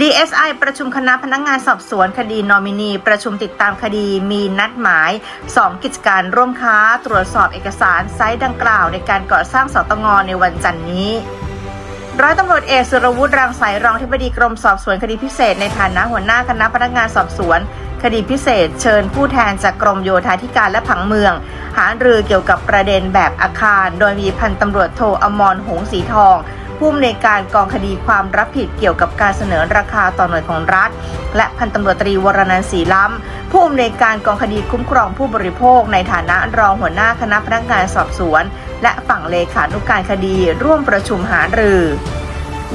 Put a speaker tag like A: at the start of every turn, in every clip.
A: DSI ประชุมคณะพนักงงานสอบสวนคดีนอมินี ประชุมติดตามคดีมีนัดหมาย 2 กิจการร่วมค้า ตรวจสอบเอกสารไซต์ดังกล่าวในการก่อสร้างสตงในวันจันนี้ร้อยตำรวจเอกสุรวุฒิรังสายรองที่บดีกรมสอบสวนคดีพิเศษในฐานะหัวหน้าคณะพนักงานสอบสวน คดีพิเศษ เชิญผู้แทนจากกรมโยธาธิการและผังเมือง หารือเกี่ยวกับประเด็นแบบอาคาร โดยมีพันตำรวจโทอมรหงศรีทองผู้อำนวยการกองคดีความรับผิดเกี่ยวกับการเสนอราคาต่อหน่วยของรัฐ และพันตำรวจตรีวรนันท์ศรีล้ำ ผู้อำนวยการกองคดีคุ้มครองผู้บริโภค ในฐานะรองหัวหน้าคณะพนักงานสอบสวน และฝั่งเลขานุการคดีร่วมประชุมหารือ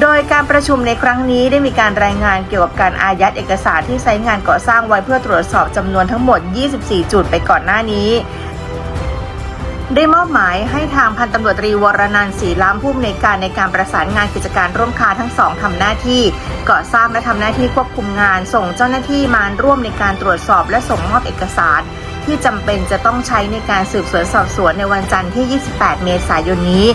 A: โดยการประชุมในครั้งนี้ได้มีการรายงานเกี่ยวกับการอายัดเอกสารที่ใช้งานก่อสร้างไว้เพื่อตรวจสอบจำนวนทั้งหมด 24 จุดไปก่อนหน้านี้ ได้มอบหมายให้ทางพันตำรวจตรีวรนันท์ศรีล้ำผู้อำนวยการในการประสานงานกิจการร่วมค้าทั้งสองทำหน้าที่ก่อสร้างและทำหน้าที่ควบคุมงาน ส่งเจ้าหน้าที่มาร่วมในการตรวจสอบและส่งมอบเอกสาร ที่จำเป็นจะต้องใช้ในการสืบสวนสอบสวนในวันจันทร์ที่ 28 เมษายนนี้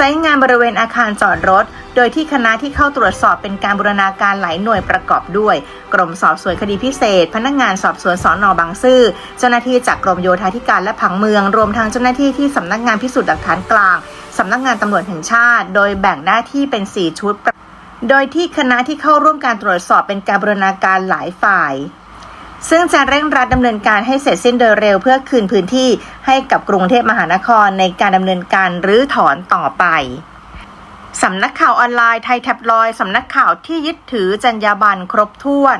A: ไซต์งานบริเวณอาคารจอดรถ โดยที่คณะที่เข้าตรวจสอบเป็นการบูรณาการหลายหน่วยประกอบด้วย กรมสอบสวนคดีพิเศษ พนักงานสอบสวนสอนอบางซื่อ เจ้าหน้าที่จากกรมโยธาธิการและผังเมือง รวมทั้งเจ้าหน้าที่ที่สำนักงานพิสูจน์หลักฐานกลางสำนักงานตำรวจแห่งชาติ โดยแบ่งหน้าที่เป็น 4 ชุด โดยที่คณะที่เข้าร่วมการตรวจสอบเป็นการบูรณาการหลายฝ่าย ซึ่งจะเร่งรัดดำเนินการให้เสร็จสิ้นโดยเร็วเพื่อคืนพื้นที่ให้กับกรุงเทพมหานครในการดำเนินการรื้อถอนต่อไปสำนักข่าวออนไลน์ไทยแท็บลอยด์สำนักข่าวที่ยึดถือจรรยาบรรณครบถ้วน